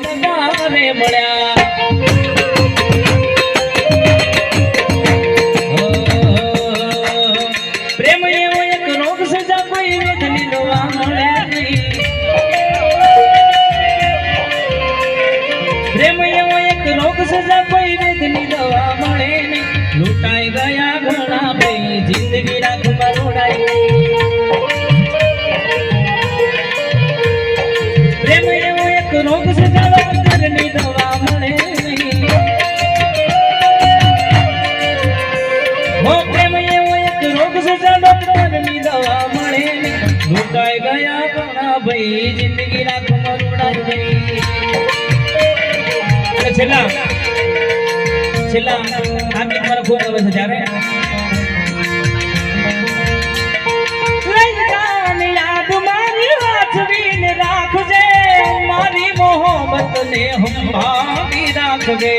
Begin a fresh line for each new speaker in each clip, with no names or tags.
મળ્યા. પ્રેમ એવો એક રોગ સજા કોઈ વેદની દવા મળે પ્રેમ એવો એક રોગ સજા કોઈ વેદની લૂંટાઈ ગયા ઘણા ભાઈ, જિંદગી રાખમાં રોડાઈ ભાઈ છેલ્લા છેલ્લા આ ગીત મારે ખૂબ ગમે છે જ્યારે. વાંચવીને રાખજે, મારી રાખજે.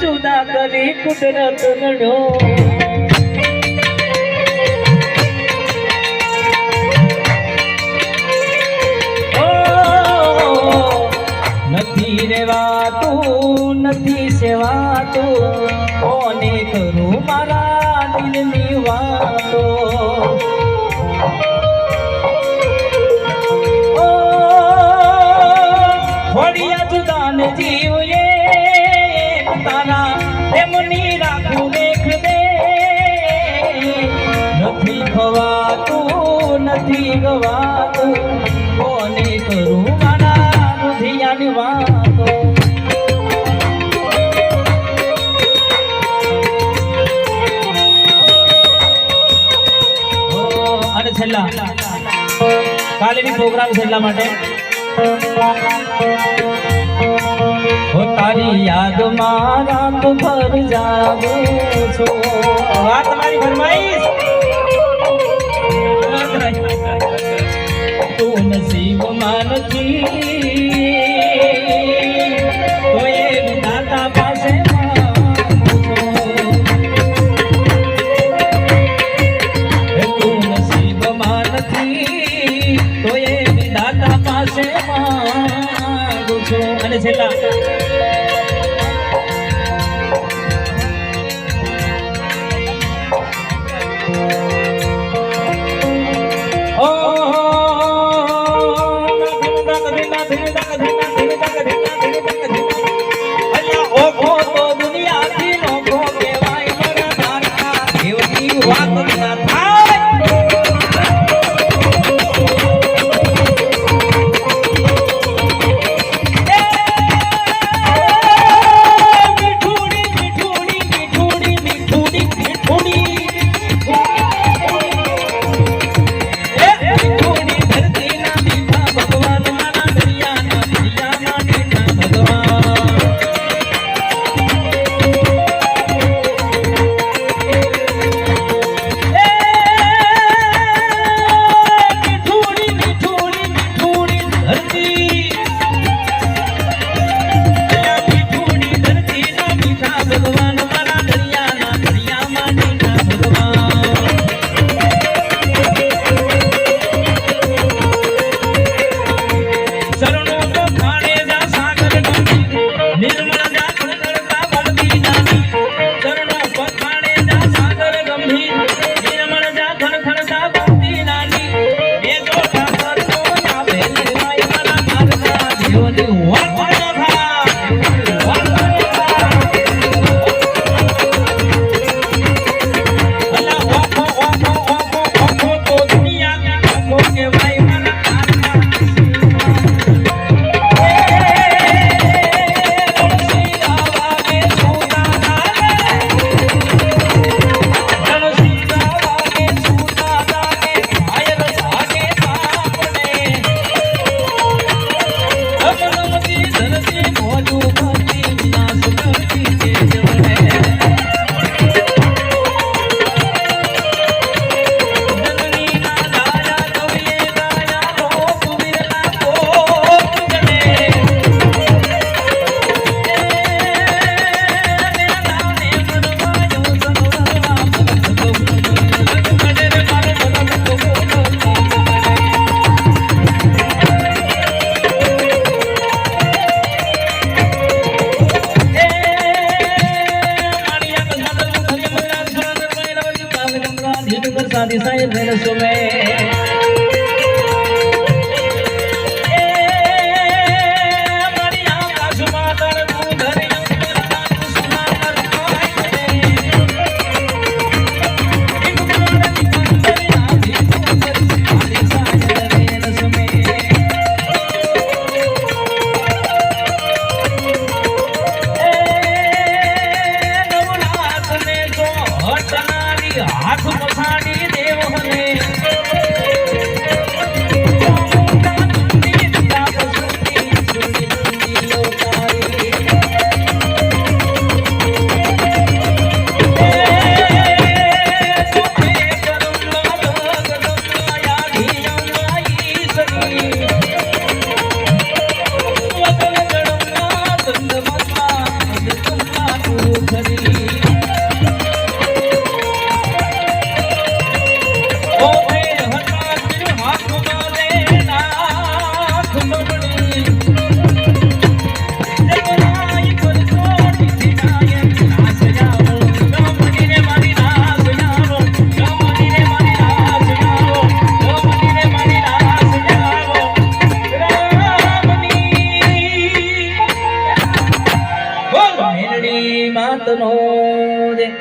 જુદા કરી કુદરત ઓ, નથી રેવાતું નથી સેવાતું. કોને કરું મારા દિલની દેખ દે નથી ખવાતું નથી ગવાતું. કોને કરું મારા છેલ્લા. કાલેની પ્રોગ્રામ છે માટે. હો યાદ મારા તો ભર જાગું છું. આ તમારી ફરમાઈશ? તું નસીબમાં નથી. તો એ વિધાતા પાસે માંગુ છું. તું નસીબમાં નથી તો એ વિધાતા પાસે માંગુ છું. અને છેલ્લા do what? কাদি সাহেব মেনে সুমে